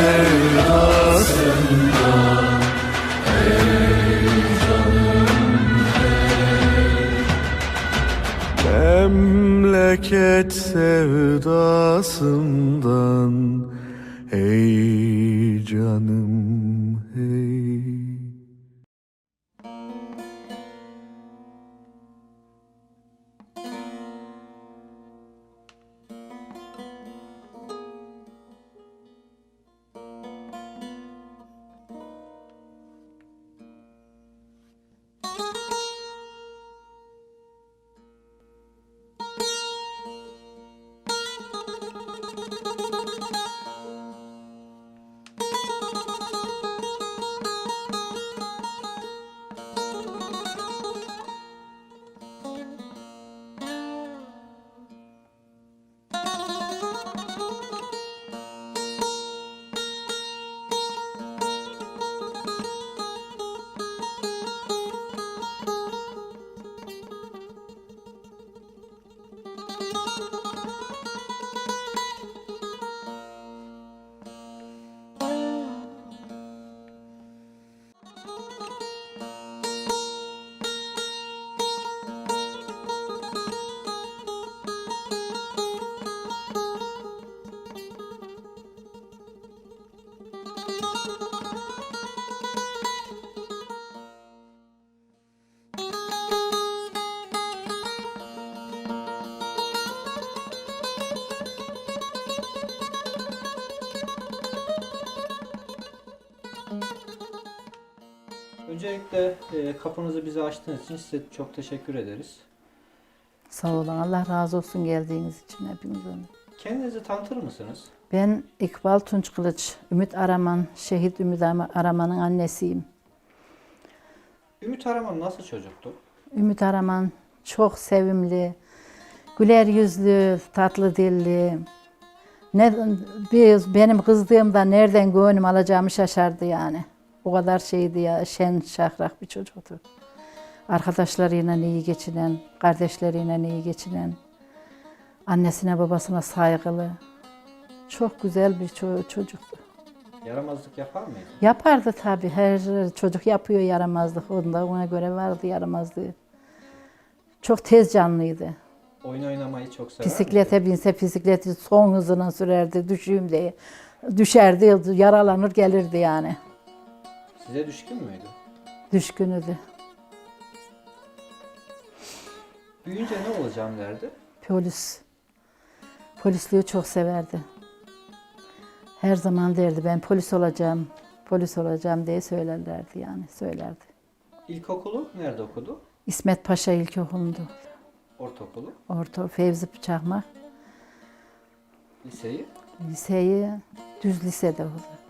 Master. Öncelikle e, kapınızı bize açtığınız için size çok teşekkür ederiz. Sağ olun. Allah razı olsun geldiğiniz için hepinizden. Kendinizi tanıtır mısınız? Ben İkbal Tunç Kılıç, Ümit Araman, şehit Ümit Ama- Araman'ın annesiyim. Ümit Araman nasıl çocuktu? Ümit Araman çok sevimli, güler yüzlü, tatlı dilli. Ne, benim kızdığımda nereden gönlüm alacağımı şaşardı yani. O kadar şeydi ya, şen şahrak bir çocuktu. Arkadaşlarıyla iyi geçinen, kardeşleriyle iyi geçinen, annesine babasına saygılı. Çok güzel bir ço- çocuktu. Yaramazlık yapar mıydı? Yapardı tabii. Her çocuk yapıyor yaramazlık. Onda ona göre vardı yaramazlığı. Çok tez canlıydı. Oyun oynamayı çok sever Bisiklete binse bisikleti son hızına sürerdi. Düşeyim diye. Düşerdi, yaralanır gelirdi yani. Size düşkün müydü? Düşkünüdü. Büyüyünce ne olacağım derdi? Polis. Polisliği çok severdi. Her zaman derdi ben polis olacağım, polis olacağım diye söylerlerdi yani söylerdi. İlkokulu nerede okudu? İsmet Paşa İlkokulu'nda. Ortaokulu, Orta Fevzi Çakmak. liseyi. Liseyi düz lisede oldu.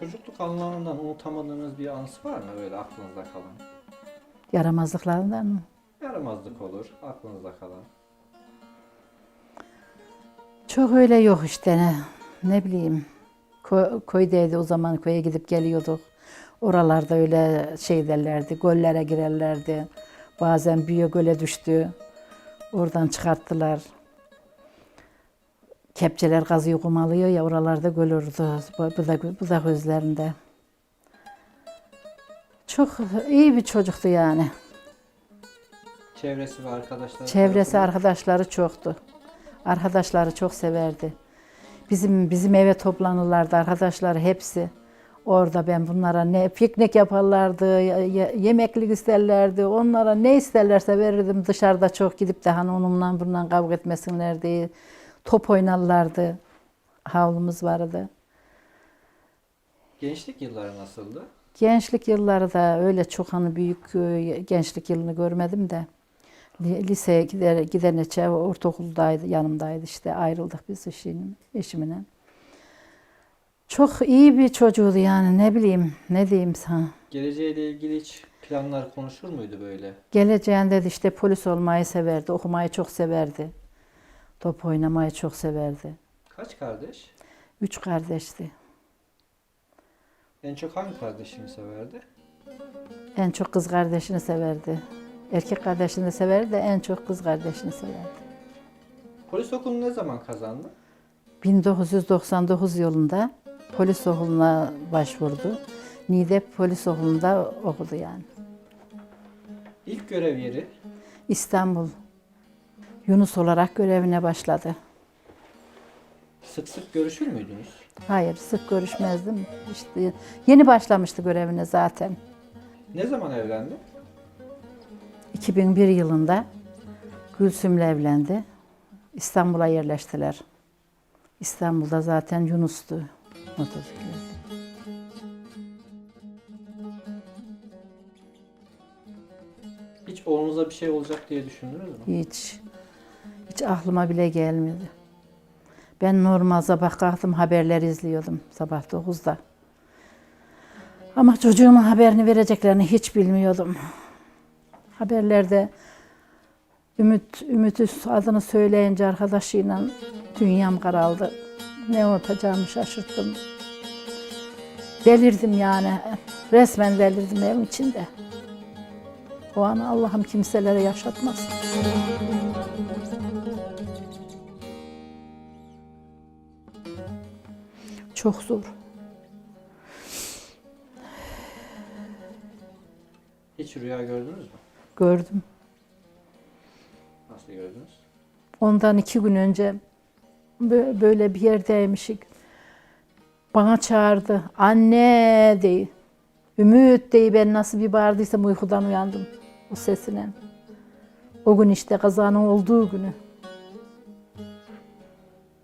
Çocukluk anılarından unutamadığınız bir anısı var mı böyle aklınızda kalan? Yaramazlıklarından mı? Yaramazlık olur, aklınızda kalan. Çok öyle yok işte ne, ne bileyim. Ko- Köydeydi o zaman köye gidip geliyorduk. Oralarda öyle şey derlerdi, göllere girerlerdi. Bazen büyüyor göle düştü. Oradan çıkarttılar. Kepçeler kazıyor kumalıyor ya oralarda göl olurdu. Bu bu da, bu da gözlerinde. Çok iyi bir çocuktu yani. Çevresi ve arkadaşları Çevresi, tarafından- arkadaşları çoktu. Arkadaşları çok severdi. Bizim bizim eve toplanırlardı arkadaşlar hepsi. Orada ben bunlara ne piknik yaparlardı, ya- ya- yemeklik isterlerdi. Onlara ne isterlerse verirdim. Dışarıda çok gidip de hani onunla bununla kavga etmesinler diye top oynarlardı. Havlumuz vardı. Gençlik yılları nasıldı? Gençlik yılları da öyle çok hani büyük e, gençlik yılını görmedim de. Li- Liseye gider, gidene ortaokuldaydı, yanımdaydı işte ayrıldık biz eşimin, eşimle. Çok iyi bir çocuğuydu yani ne bileyim ne diyeyim sana. Geleceğiyle ilgili hiç planlar konuşur muydu böyle? Geleceğinde de işte polis olmayı severdi, okumayı çok severdi. Top oynamayı çok severdi. Kaç kardeş? Üç kardeşti. En çok hangi kardeşini severdi? En çok kız kardeşini severdi. Erkek kardeşini de severdi de en çok kız kardeşini severdi. Polis okulunu ne zaman kazandı? 1999 yılında polis okuluna başvurdu. Nidep polis okulunda okudu yani. İlk görev yeri İstanbul Yunus olarak görevine başladı. sık sık görüşür müydünüz? Hayır sık görüşmezdim. İşte yeni başlamıştı görevine zaten. Ne zaman evlendi? 2001 yılında Gülsüm'le evlendi. İstanbul'a yerleştiler. İstanbul'da zaten Yunus'tu motosiklet. Hiç oğlunuza bir şey olacak diye düşündünüz mü? Hiç, hiç aklıma bile gelmedi. Ben normal sabah kalktım haberleri izliyordum sabah 9'da. Ama çocuğumun haberini vereceklerini hiç bilmiyordum. Haberlerde Ümit, Ümit'i adını söyleyince arkadaşıyla dünyam karaldı. Ne yapacağımı şaşırttım. Delirdim yani. Resmen delirdim evin içinde. O an Allah'ım kimselere yaşatmasın. Çok zor. Hiç rüya gördünüz mü? Gördüm. Nasıl gördünüz? Ondan iki gün önce bö- böyle bir yerdeymişik. Bana çağırdı. Anne diye. Ümit diye ben nasıl bir bağırdıysam uykudan uyandım o sesine. O gün işte kazanın olduğu günü.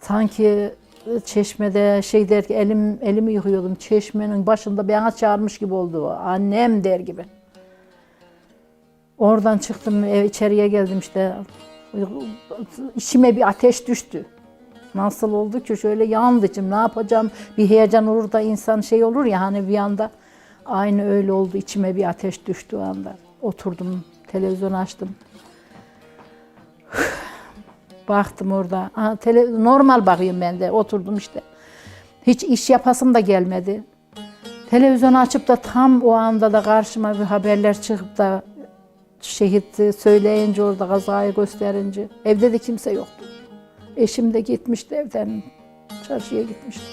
Sanki çeşmede şey der ki elim elimi yıkıyordum çeşmenin başında bana çağırmış gibi oldu. Annem der gibi. Oradan çıktım ev içeriye geldim işte. İçime bir ateş düştü. Nasıl oldu ki şöyle yandı ne yapacağım bir heyecan olur da insan şey olur ya hani bir anda aynı öyle oldu içime bir ateş düştü o anda. Oturdum televizyon açtım. Baktım orada. Ha, tele, normal bakıyorum ben de oturdum işte. Hiç iş yapasım da gelmedi. Televizyon açıp da tam o anda da karşıma bir haberler çıkıp da şehit söyleyince orada kazayı gösterince evde de kimse yoktu. Eşim de gitmişti evden çarşıya gitmişti.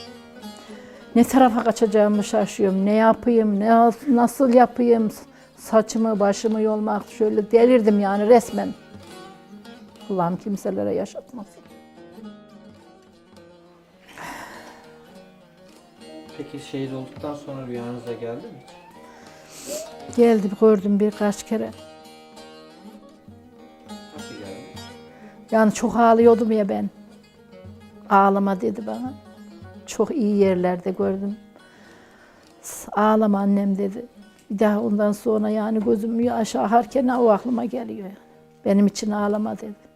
Ne tarafa kaçacağımı şaşıyorum. Ne yapayım, ne nasıl yapayım? Saçımı, başımı yolmak şöyle delirdim yani resmen. Allah'ım kimselere yaşatmasın. Peki şehit olduktan sonra rüyanıza geldi mi? hiç? Geldi gördüm birkaç kere. Nasıl geldi? Yani çok ağlıyordum ya ben. Ağlama dedi bana. Çok iyi yerlerde gördüm. Ağlama annem dedi. Bir daha ondan sonra yani gözüm yaş akarken o aklıma geliyor. Benim için ağlama dedi.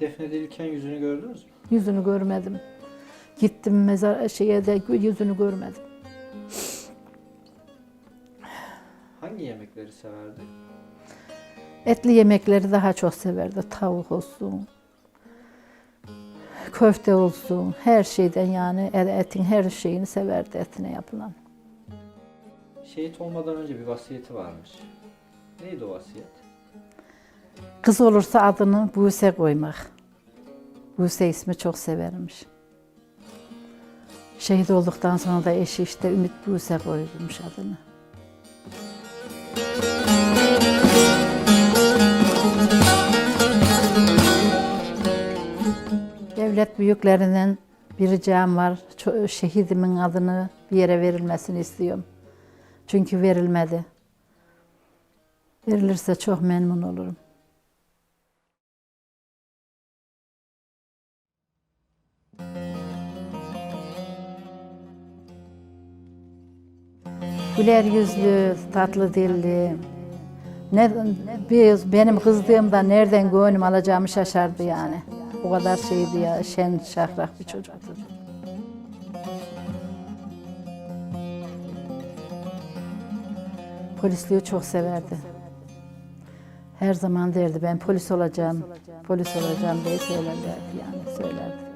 Defnedilirken yüzünü gördünüz mü? Yüzünü görmedim. Gittim mezar şeye de yüzünü görmedim. Hangi yemekleri severdi? Etli yemekleri daha çok severdi. Tavuk olsun, köfte olsun, her şeyden yani etin her şeyini severdi etine yapılan. Şehit olmadan önce bir vasiyeti varmış. Neydi o vasiyet? Kız olursa adını Buse koymak. Buse ismi çok severmiş. Şehit olduktan sonra da eşi işte Ümit Buse koymuş adını. Devlet büyüklerinden bir ricam var. Şehidimin adını bir yere verilmesini istiyorum. Çünkü verilmedi. Verilirse çok memnun olurum. Güler yüzlü, tatlı dilli. Ne, biz, benim kızdığımda nereden gönlüm alacağımı şaşardı yani. O kadar şeydi ya, şen şahrak bir çocuktu. Polisliği çok severdi. Her zaman derdi ben polis olacağım, polis olacağım diye söylerlerdi yani söylerdi.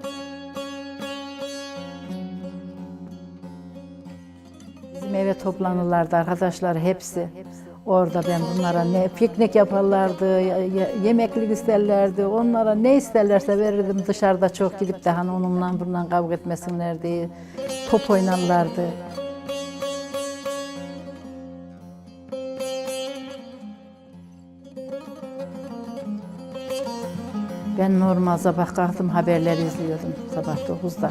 Eve toplanırlardı arkadaşlar hepsi. Orada ben bunlara ne piknik yaparlardı, ya- ya- yemeklik isterlerdi. Onlara ne isterlerse verirdim. Dışarıda çok gidip de hani onunla bununla kavga etmesinler diye top oynarlardı. Ben normal sabah kalktım haberleri izliyordum sabah 9'da.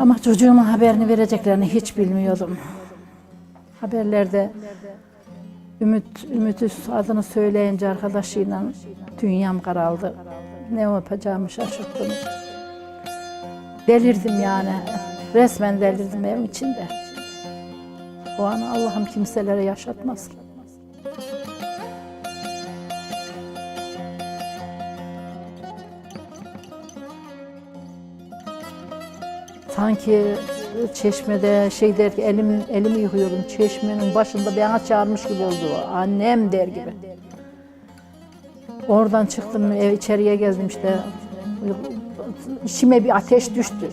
Ama çocuğumun haberini vereceklerini hiç bilmiyordum. Haberlerde Ümit, Ümit adını söyleyince arkadaşıyla dünyam karaldı. Ne yapacağımı şaşırttım. Delirdim yani. Resmen delirdim evin içinde. O an Allah'ım kimselere yaşatmasın. Sanki çeşmede şey der ki elim, elimi yıkıyordum çeşmenin başında bana çağırmış gibi oldu. Annem der gibi. Oradan çıktım ev içeriye gezdim işte. İçime bir ateş düştü.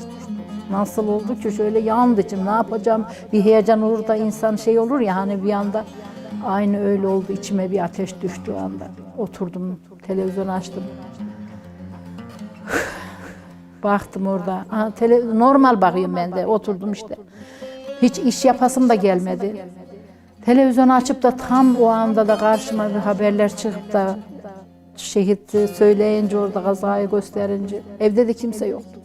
Nasıl oldu ki şöyle yandı içim ne yapacağım bir heyecan olur da insan şey olur ya hani bir anda aynı öyle oldu içime bir ateş düştü o anda. Oturdum televizyon açtım. Baktım orada. Ha, tele, normal bakıyorum ben de. Oturdum işte. Hiç iş yapasım da gelmedi. Televizyon açıp da tam o anda da karşıma bir haberler çıkıp da şehit söyleyince orada kazayı gösterince evde de kimse yoktu.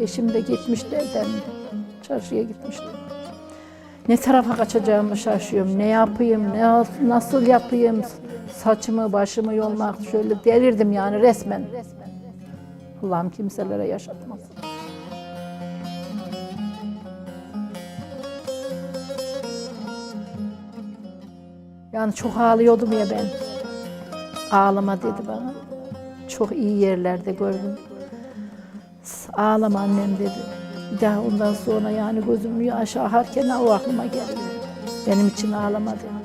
Eşim de gitmişti evden. Çarşıya gitmişti. Ne tarafa kaçacağımı şaşıyorum. Ne yapayım, ne nasıl yapayım? Saçımı, başımı yolmak şöyle delirdim yani resmen. Allah'ım kimselere yaşatmasın. Yani çok ağlıyordum ya ben. Ağlama dedi bana. Çok iyi yerlerde gördüm. Ağlama annem dedi. Bir daha ondan sonra yani gözüm yaş akarken o aklıma geldi. Benim için ağlama dedi.